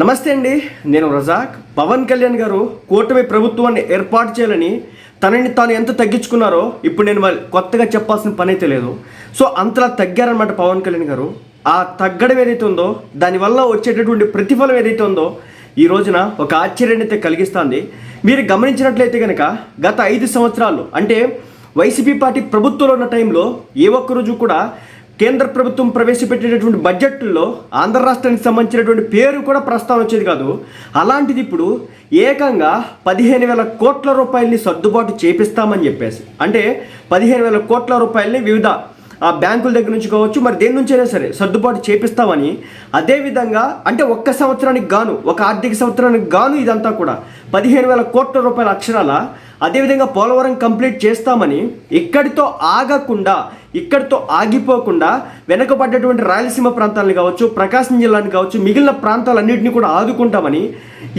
నమస్తే అండి నేను రజాక్. పవన్ కళ్యాణ్ గారు కూటమి ప్రభుత్వాన్ని ఏర్పాటు చేయాలని తనని తాను ఎంత తగ్గించుకున్నారో ఇప్పుడు నేను వాళ్ళు కొత్తగా చెప్పాల్సిన పని అయితే లేదు. సో అంతలా తగ్గారనమాట పవన్ కళ్యాణ్ గారు. ఆ తగ్గడం ఏదైతే ఉందో దానివల్ల వచ్చేటటువంటి ప్రతిఫలం ఏదైతే ఉందో ఈ రోజున ఒక ఆశ్చర్యాన్ని అయితే కలిగిస్తుంది. మీరు గమనించినట్లయితే కనుక గత ఐదు సంవత్సరాలు అంటే వైసీపీ పార్టీ ప్రభుత్వంలో ఉన్న టైంలో ఏ ఒక్క రోజు కూడా కేంద్ర ప్రభుత్వం ప్రవేశపెట్టేటటువంటి బడ్జెట్లో ఆంధ్ర రాష్ట్రానికి సంబంధించినటువంటి పేరు కూడా ప్రస్తావన వచ్చేది కాదు. అలాంటిది ఇప్పుడు ఏకంగా పదిహేను వేల కోట్ల రూపాయలని సర్దుబాటు చేపిస్తామని చెప్పేసి. అంటే పదిహేను వేల కోట్ల రూపాయలని వివిధ ఆ బ్యాంకుల దగ్గర నుంచి కావచ్చు మరి దేని నుంచైనా సరే సర్దుబాటు చేపిస్తామని. అదేవిధంగా అంటే ఒక్క సంవత్సరానికి గాను ఒక ఆర్థిక సంవత్సరానికి గాను ఇదంతా కూడా పదిహేను వేల కోట్ల రూపాయల అక్షరాల అదేవిధంగా పోలవరం కంప్లీట్ చేస్తామని ఇక్కడితో ఆగకుండా ఇక్కడితో ఆగిపోకుండా వెనకబడ్డటువంటి రాయలసీమ ప్రాంతాలను కావచ్చు ప్రకాశం జిల్లాని కావచ్చు మిగిలిన ప్రాంతాలన్నింటినీ కూడా ఆదుకుంటామని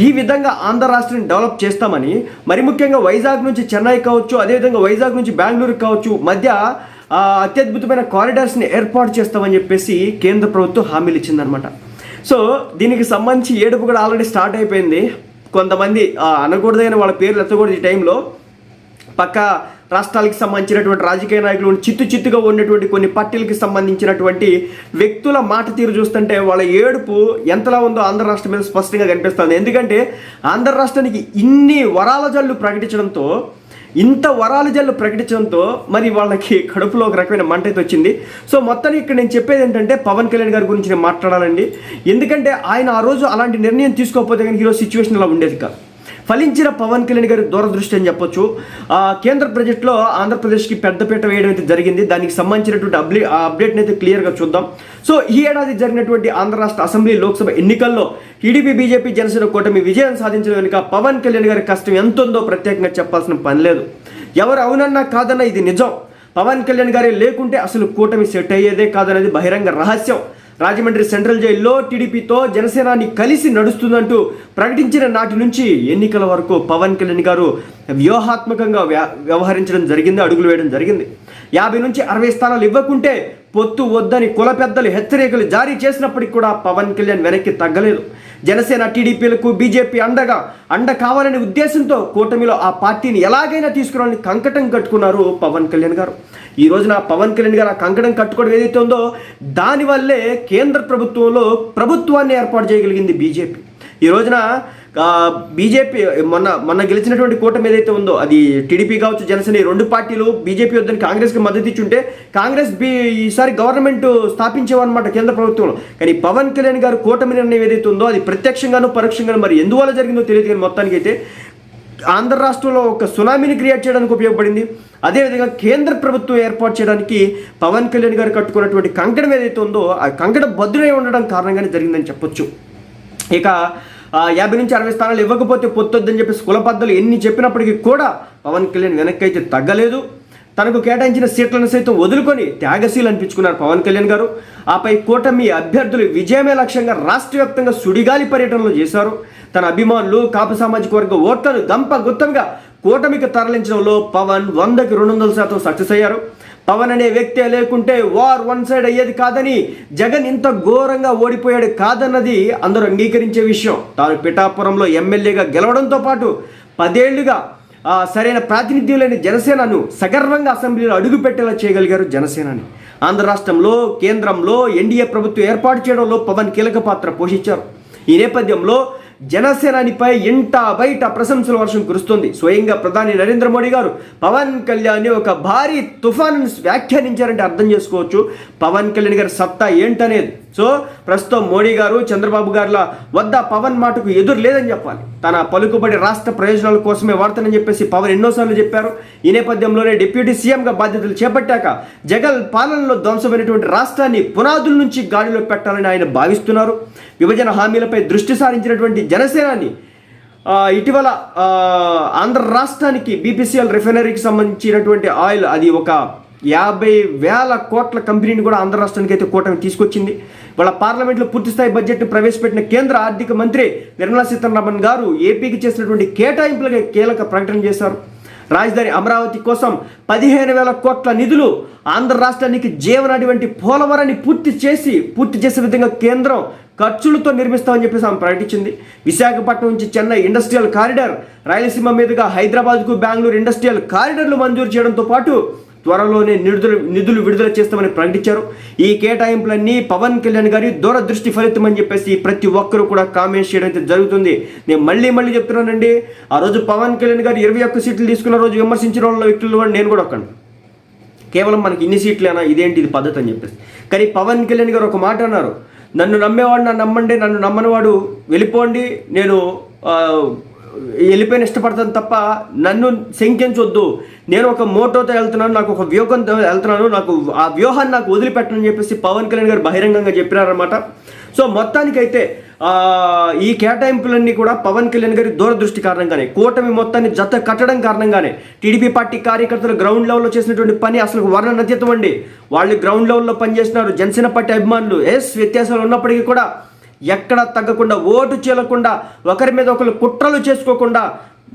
ఈ విధంగా ఆంధ్ర రాష్ట్రాన్ని డెవలప్ చేస్తామని మరి ముఖ్యంగా వైజాగ్ నుంచి చెన్నై కావచ్చు అదేవిధంగా వైజాగ్ నుంచి బెంగళూరు కావచ్చు మధ్య అత్యద్భుతమైన కారిడార్స్ని ఏర్పాటు చేస్తామని చెప్పేసి కేంద్ర ప్రభుత్వం హామీలు ఇచ్చిందనమాట సో దీనికి సంబంధించి ఏడుపు కూడా ఆల్రెడీ స్టార్ట్ అయిపోయింది. కొంతమంది అనకూడదైన వాళ్ళ పేర్లు ఎత్తకూడదు ఈ టైంలో. పక్క రాష్ట్రాలకు సంబంధించినటువంటి రాజకీయ నాయకులు చిత్తు చిత్తుగా ఉన్నటువంటి కొన్ని పార్టీలకు సంబంధించినటువంటి వ్యక్తుల మాట తీరు చూస్తుంటే వాళ్ళ ఏడుపు ఎంతలా ఉందో ఆంధ్ర రాష్ట్రం మీద స్పష్టంగా కనిపిస్తుంది. ఎందుకంటే ఆంధ్ర రాష్ట్రానికి ఇన్ని వరాల జల్లు ప్రకటించడంతో ఇంత వరాల జల్లు ప్రకటించడంతో మరి వాళ్ళకి కడుపులో ఒక రకమైన మంట అయితే వచ్చింది. సో మొత్తానికి ఇక్కడ నేను చెప్పేది ఏంటంటే పవన్ కళ్యాణ్ గారి గురించి నేను మాట్లాడాలండి. ఎందుకంటే ఆయన ఆ రోజు అలాంటి నిర్ణయం తీసుకోకపోతే కనుక ఈరోజు సిచ్యువేషన్ అలా ఉండేది కాదు. ఫలించిన పవన్ కళ్యాణ్ గారి దూరదృష్టి అని చెప్పొచ్చు. ఆ, కేంద్ర బడ్జెట్లో ఆంధ్రప్రదేశ్కి పెద్దపీట వేయడం అయితే జరిగింది. దానికి సంబంధించినటువంటి అప్డే అప్డేట్ని అయితే క్లియర్గా చూద్దాం. సో ఈ ఏడాది జరిగినటువంటి ఆంధ్ర రాష్ట్ర అసెంబ్లీ లోక్సభ ఎన్నికల్లో టీడీపీ బీజేపీ జనసేన కూటమి విజయం సాధించడం వెనుక పవన్ కళ్యాణ్ గారి కష్టం ఎంత ఉందో ప్రత్యేకంగా చెప్పాల్సిన పని లేదు. ఎవరు అవునన్నా కాదన్నా ఇది నిజం. పవన్ కళ్యాణ్ గారే లేకుంటే అసలు కూటమి సెట్ అయ్యేదే కాదనేది బహిరంగ రహస్యం. రాజమండ్రి సెంట్రల్ జైల్లో టీడీపీతో జనసేనాని కలిసి నడుస్తుందంటూ ప్రకటించిన నాటి నుంచి ఎన్నికల వరకు పవన్ కళ్యాణ్ గారు వ్యూహాత్మకంగా వ్య- వ్యవహరించడం జరిగింది అడుగులు వేయడం జరిగింది. యాభై నుంచి అరవై స్థానాలు ఇవ్వకుంటే పొత్తు వద్దని కుల పెద్దలు హెచ్చరికలు జారీ చేసినప్పటికీ కూడా పవన్ కళ్యాణ్ వెనక్కి తగ్గలేదు. జనసేన టీడీపీలకు బీజేపీ అండగా అండ కావాలనే ఉద్దేశంతో కూటమిలో ఆ పార్టీని ఎలాగైనా తీసుకురావాలని కంకటం కట్టుకున్నారు పవన్ కళ్యాణ్ గారు. ఈ రోజున పవన్ కళ్యాణ్ గారు ఆ కంకణం కట్టుకోవడం ఏదైతే ఉందో దానివల్లే కేంద్ర ప్రభుత్వంలో ప్రభుత్వాన్ని ఏర్పాటు చేయగలిగింది బీజేపీ. ఈ రోజున బీజేపీ మొన్న మొన్న గెలిచినటువంటి కూటమి ఏదైతే ఉందో అది టీడీపీ కావచ్చు జనసేన ఈ రెండు పార్టీలు బీజేపీ వద్దని కాంగ్రెస్కి మద్దతు ఇచ్చుంటే కాంగ్రెస్ బీ ఈసారి గవర్నమెంట్ స్థాపించేవన్నమాట కేంద్ర ప్రభుత్వంలో. కానీ పవన్ కళ్యాణ్ గారు కూటమి నిర్ణయం ఏదైతే ఉందో అది ప్రత్యక్షంగాను పరోక్షంగాను మరి ఎందువల్ల జరిగిందో తెలియదు కానీ మొత్తానికి అయితే ఆంధ్ర రాష్ట్రంలో ఒక సునామీని క్రియేట్ చేయడానికి ఉపయోగపడింది. అదేవిధంగా కేంద్ర ప్రభుత్వం ఏర్పాటు చేయడానికి పవన్ కళ్యాణ్ గారు కట్టుకున్నటువంటి కంకణం ఏదైతే ఉందో ఆ కంకణం భద్రమై ఉండడం కారణంగానే జరిగిందని చెప్పొచ్చు. ఇక యాభై నుంచి అరవై స్థానాలు ఇవ్వకపోతే పొత్తొద్దని చెప్పేసి కుల ఎన్ని చెప్పినప్పటికీ కూడా పవన్ కళ్యాణ్ వెనక్కి అయితే తగ్గలేదు. తనకు కేటాయించిన సీట్లను సైతం వదులుకొని త్యాగశీలు అనిపించుకున్నారు పవన్ కళ్యాణ్ గారు. ఆపై కూటమి అభ్యర్థులు విజయమే లక్ష్యంగా రాష్ట్ర వ్యాప్తంగా సుడిగాలి పర్యటనలు చేశారు. తన అభిమానులు కాపు సామాజిక వర్గ ఓట్లను గంప గుత్తంగా కూటమికి తరలించడంలో పవన్ వందకి రెండు వందల శాతం సక్సెస్ అయ్యారు. పవన్ అనే వ్యక్తే లేకుంటే వార్ వన్ సైడ్ అయ్యేది కాదని జగన్ ఇంత ఘోరంగా ఓడిపోయాడు కాదన్నది అందరూ అంగీకరించే విషయం. తాను పిఠాపురంలో ఎమ్మెల్యేగా గెలవడంతో పాటు పదేళ్ళుగా సరైన ప్రాతినిధ్యం లేని జనసేనను సగర్వంగా అసెంబ్లీలో అడుగు పెట్టేలా చేయగలిగారు జనసేనని. ఆంధ్ర రాష్ట్రంలో కేంద్రంలో ఎన్డీఏ ప్రభుత్వం ఏర్పాటు చేయడంలో పవన్ కీలక పాత్ర పోషించారు. ఈ నేపథ్యంలో జనసేనానిపై ఇంట బయట ప్రశంసల వర్షం కురుస్తుంది. స్వయంగా ప్రధాని నరేంద్ర మోడీ గారు పవన్ కళ్యాణ్ ఒక భారీ తుఫాను వ్యాఖ్యానించారంటే అర్థం చేసుకోవచ్చు. పవన్ కళ్యాణ్ గారి సత్తా ఏంటనేది. సో ప్రస్తుతం మోడీ గారు చంద్రబాబు గారుల వద్ద పవన్ మాటకు ఎదురు లేదని చెప్పాలి. తన పలుకుబడి రాష్ట్ర ప్రయోజనాల కోసమే వాడతానని చెప్పేసి పవన్ ఎన్నోసార్లు చెప్పారు. ఈ నేపథ్యంలోనే డిప్యూటీ సీఎంగా బాధ్యతలు చేపట్టాక జగన్ పాలనలో ధ్వంసమైనటువంటి రాష్ట్రాన్ని పునాదుల నుంచి గాడిలో పెట్టాలని ఆయన భావిస్తున్నారు. విభజన హామీలపై దృష్టి సారించినటువంటి జనసేనాని ఇటీవల ఆంధ్ర రాష్ట్రానికి బీపీసీఎల్ రిఫైనరీకి సంబంధించినటువంటి ఆయిల్ అది ఒక యాభై వేల కోట్ల కంపెనీని కూడా ఆంధ్ర రాష్ట్రానికి అయితే కూటమి తీసుకొచ్చింది. వాళ్ళ పార్లమెంట్లో పూర్తిస్థాయి బడ్జెట్ను ప్రవేశపెట్టిన కేంద్ర ఆర్థిక మంత్రి నిర్మలా సీతారామన్ గారు ఏపీకి చేసినటువంటి కేటాయింపులకే కీలక ప్రకటన చేశారు. రాజధాని అమరావతి కోసం పదిహేను వేల కోట్ల నిధులు ఆంధ్ర రాష్ట్రానికి జీవనాడి వంటి పోలవరాన్ని పూర్తి చేసి పూర్తి చేసే విధంగా కేంద్రం ఖర్చులతో నిర్మిస్తామని చెప్పేసి ఆమె ప్రకటించింది. విశాఖపట్నం నుంచి చెన్నై ఇండస్ట్రియల్ కారిడార్ రాయలసీమ మీదుగా హైదరాబాద్కు బెంగళూరు ఇండస్ట్రియల్ కారిడార్లు మంజూరు చేయడంతో పాటు త్వరలోనే నిధులు నిధులు విడుదల చేస్తామని ప్రకటించారు. ఈ కేటాయింపులన్నీ పవన్ కళ్యాణ్ గారి దూరదృష్టి ఫలితం అని చెప్పేసి ప్రతి ఒక్కరూ కూడా కామెంట్స్ చేయడం అయితే జరుగుతుంది. నేను మళ్ళీ మళ్ళీ చెప్తున్నానండి. ఆ రోజు పవన్ కళ్యాణ్ గారు ఇరవై ఒక్క సీట్లు తీసుకున్న రోజు విమర్శించిన వాళ్ళ వ్యక్తులు కూడా నేను కూడా ఒక్కను కేవలం మనకి ఇన్ని సీట్లేనా? ఇదేంటి ఇది పద్ధతి అని చెప్పేసి. కానీ పవన్ కళ్యాణ్ గారు ఒక మాట అన్నారు. నన్ను నమ్మేవాడు నన్ను నమ్మండి నన్ను నమ్మనివాడు వెళ్ళిపోండి నేను వెళ్ళిపోయిన ఇష్టపడతాను తప్ప నన్ను శంకించొద్దు. నేను ఒక మోటోతో వెళ్తున్నాను నాకు ఒక వ్యూహంతో వెళ్తున్నాను నాకు ఆ వ్యూహాన్ని నాకు వదిలిపెట్టనని చెప్పేసి పవన్ కళ్యాణ్ గారు బహిరంగంగా చెప్పినారనమాట సో మొత్తానికైతే ఈ కేటాయింపులన్నీ కూడా పవన్ కళ్యాణ్ గారి దూరదృష్టి కారణంగానే కూటమి మొత్తాన్ని జత కట్టడం కారణంగానే టీడీపీ పార్టీ కార్యకర్తలు గ్రౌండ్ లెవెల్లో చేసినటువంటి పని అసలు వర్ణనతీతం అండి. వాళ్ళు గ్రౌండ్ లెవెల్లో పనిచేస్తున్నారు జనసేన పార్టీ అభిమానులు ఎస్ వ్యత్యాసాలు ఉన్నప్పటికీ కూడా ఎక్కడ తగ్గకుండా ఓటు చేయకుండా ఒకరి మీద ఒకరు కుట్రలు చేసుకోకుండా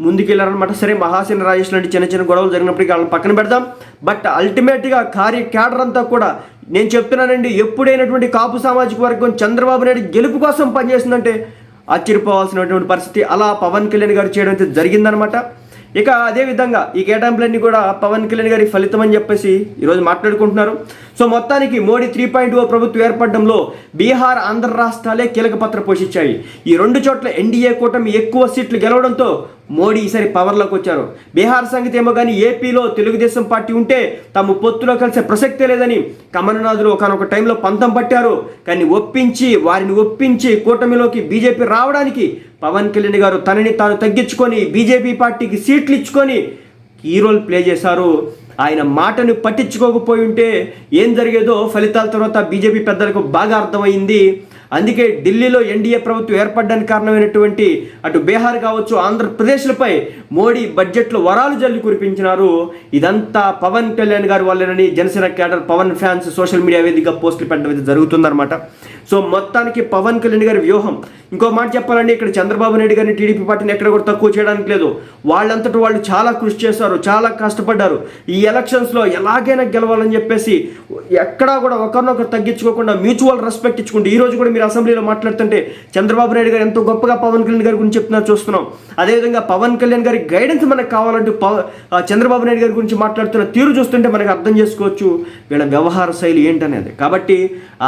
ముందుకెళ్ళారనమాట సరే మహాసేన రాజేష్ లాంటి చిన్న చిన్న గొడవలు జరిగినప్పటికీ వాళ్ళని పక్కన పెడదాం. బట్ అల్టిమేట్గా కార్య క్యాడర్ అంతా కూడా నేను చెప్తున్నానండి ఎప్పుడైనటువంటి కాపు సామాజిక వర్గం చంద్రబాబు నాయుడు గెలుపు కోసం పనిచేస్తుందంటే ఆశ్చర్యపోవాల్సినటువంటి పరిస్థితి. అలా పవన్ కళ్యాణ్ గారు చేయడం అయితే జరిగిందనమాట ఇక అదే విధంగా ఈ కేటాయింపులన్నీ కూడా పవన్ కళ్యాణ్ గారి ఫలితం అని చెప్పేసి ఈరోజు మాట్లాడుకుంటున్నారు. సో మొత్తానికి మోడీ త్రీ పాయింట్ ఓ ప్రభుత్వం ఏర్పడడంలో బీహార్ ఆంధ్ర రాష్ట్రాలే కీలక పాత్ర పోషించాయి. ఈ రెండు చోట్ల ఎన్డీఏ కూటమి ఎక్కువ సీట్లు గెలవడంతో మోడీ ఈసారి పవర్లోకి వచ్చారు. బీహార్ సంగతి ఏమో కానీ ఏపీలో తెలుగుదేశం పార్టీ ఉంటే తాము పొత్తులో కలిసే ప్రసక్తే లేదని కమలనాథులు ఒకనొక టైంలో పంతం పట్టారు. కానీ ఒప్పించి వారిని ఒప్పించి కూటమిలోకి బీజేపీ రావడానికి పవన్ కళ్యాణ్ గారు తనని తాను తగ్గించుకొని బీజేపీ పార్టీకి సీట్లు ఇచ్చుకొని హీరోలు రోల్ ప్లే చేశారు. ఆయన మాటను పట్టించుకోకపోయి ఉంటే ఏం జరిగేదో ఫలితాల తర్వాత బీజేపీ పెద్దలకు బాగా అర్థమైంది అందుకే ఢిల్లీలో ఎన్డీఏ ప్రభుత్వం ఏర్పడడానికి కారణమైనటువంటి అటు బీహార్ కావచ్చు ఆంధ్రప్రదేశ్లపై మోడీ బడ్జెట్లో వరాలు జల్లి కురిపించినారు. ఇదంతా పవన్ కళ్యాణ్ గారి వల్లేనని Janasena cadre Pawan fans social media వేదికగా పోస్టులు పెట్టడం అయితే జరుగుతుందన్నమాట. సో మొత్తానికి పవన్ కళ్యాణ్ గారి వ్యూహం. ఇంకో మాట చెప్పాలంటే ఇక్కడ చంద్రబాబు నాయుడు గారిని టీడీపీ పార్టీని ఎక్కడ కూడా తక్కువ చేయడానికి లేదు. వాళ్ళంతటి వాళ్ళు చాలా కృషి చేశారు చాలా కష్టపడ్డారు. ఈ ఎలక్షన్స్లో ఎలాగైనా గెలవాలని చెప్పేసి ఎక్కడా కూడా ఒకరినొకరు తగ్గించుకోకుండా మ్యూచువల్ రెస్పెక్ట్ ఇచ్చుకుంటూ ఈ రోజు కూడా మీరు అసెంబ్లీలో మాట్లాడుతుంటే చంద్రబాబు నాయుడు గారు ఎంతో గొప్పగా పవన్ కళ్యాణ్ గారి గురించి చెప్తున్నారు చూస్తున్నాం. అదేవిధంగా పవన్ కళ్యాణ్ గారి గైడెన్స్ మనకు కావాలంటూ పవ చంద్రబాబు నాయుడు గారి గురించి మాట్లాడుతున్న తీరు చూస్తుంటే మనకు అర్థం చేసుకోవచ్చు వీళ్ళ వ్యవహార శైలి ఏంటనేది. కాబట్టి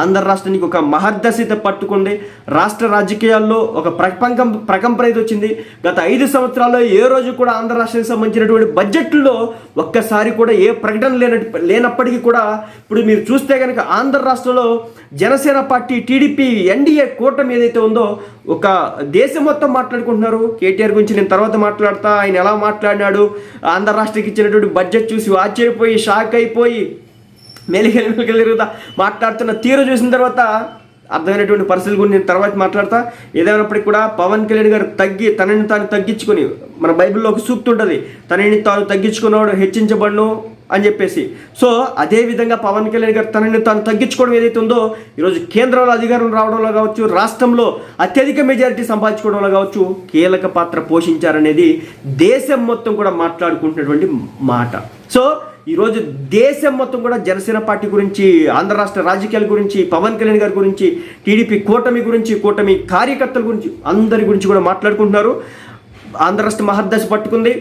ఆంధ్ర రాష్ట్రానికి ఒక మహా మహర్దశిత పట్టుకుంది. రాష్ట్ర రాజకీయాల్లో ఒక ప్రకంపం ప్రకంపన అయితే వచ్చింది. గత ఐదు సంవత్సరాల్లో ఏ రోజు కూడా ఆంధ్ర రాష్ట్రానికి సంబంధించినటువంటి బడ్జెట్లో ఒక్కసారి కూడా ఏ ప్రకటన లేన లేనప్పటికీ కూడా ఇప్పుడు మీరు చూస్తే కనుక ఆంధ్ర రాష్ట్రంలో జనసేన పార్టీ టీడీపీ ఎన్డీఏ కూటమి ఏదైతే ఉందో ఒక దేశం మొత్తం మాట్లాడుకుంటున్నారు. కేటీఆర్ గురించి నేను తర్వాత మాట్లాడతా. ఆయన ఎలా మాట్లాడినాడు? ఆంధ్ర రాష్ట్రానికి ఇచ్చినటువంటి బడ్జెట్ చూసి ఆశ్చర్యపోయి షాక్ అయిపోయి మెలిగలి మెలిగలుగుతా మాట్లాడుతున్న తీరు చూసిన తర్వాత అర్థమైనటువంటి పరిస్థితుల గురించి నేను తర్వాత మాట్లాడతా. ఏదైనప్పటికీ కూడా పవన్ కళ్యాణ్ గారు తగ్గి తనని తాను తగ్గించుకొని మన బైబిల్లో ఒక సూక్తి ఉంటుంది తనని తాను తగ్గించుకున్నవాడు హెచ్చించబడును అని చెప్పేసి. సో అదే విధంగా పవన్ కళ్యాణ్ గారు తనని తాను తగ్గించుకోవడం ఏదైతే ఉందో ఈరోజు కేంద్రంలో అధికారం రావడంలో కావచ్చు రాష్ట్రంలో అత్యధిక మెజారిటీ సంపాదించుకోవడంలో కావచ్చు కీలక పాత్ర పోషించారనేది దేశం మొత్తం కూడా మాట్లాడుకుంటున్నటువంటి మాట. సో ఈరోజు దేశం మొత్తం కూడా జనసేన పార్టీ గురించి ఆంధ్ర రాష్ట్ర రాజకీయాల గురించి పవన్ కళ్యాణ్ గారి గురించి టీడీపీ కూటమి గురించి కూటమి కార్యకర్తల గురించి అందరి గురించి కూడా మాట్లాడుకుంటున్నారు. ఆంధ్ర రాష్ట్ర మహర్దశ పట్టుకుంది.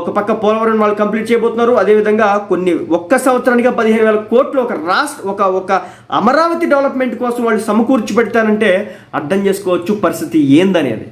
ఒక పక్క పోలవరం వాళ్ళు కంప్లీట్ చేయబోతున్నారు. అదేవిధంగా కొన్ని ఒక్క సంవత్సరానికి పదిహేను వేల కోట్లు ఒక రాష్ట్ర ఒక ఒక అమరావతి డెవలప్మెంట్ కోసం వాళ్ళు సమకూర్చి పెడతానంటే అర్థం చేసుకోవచ్చు పరిస్థితి ఏందనేది.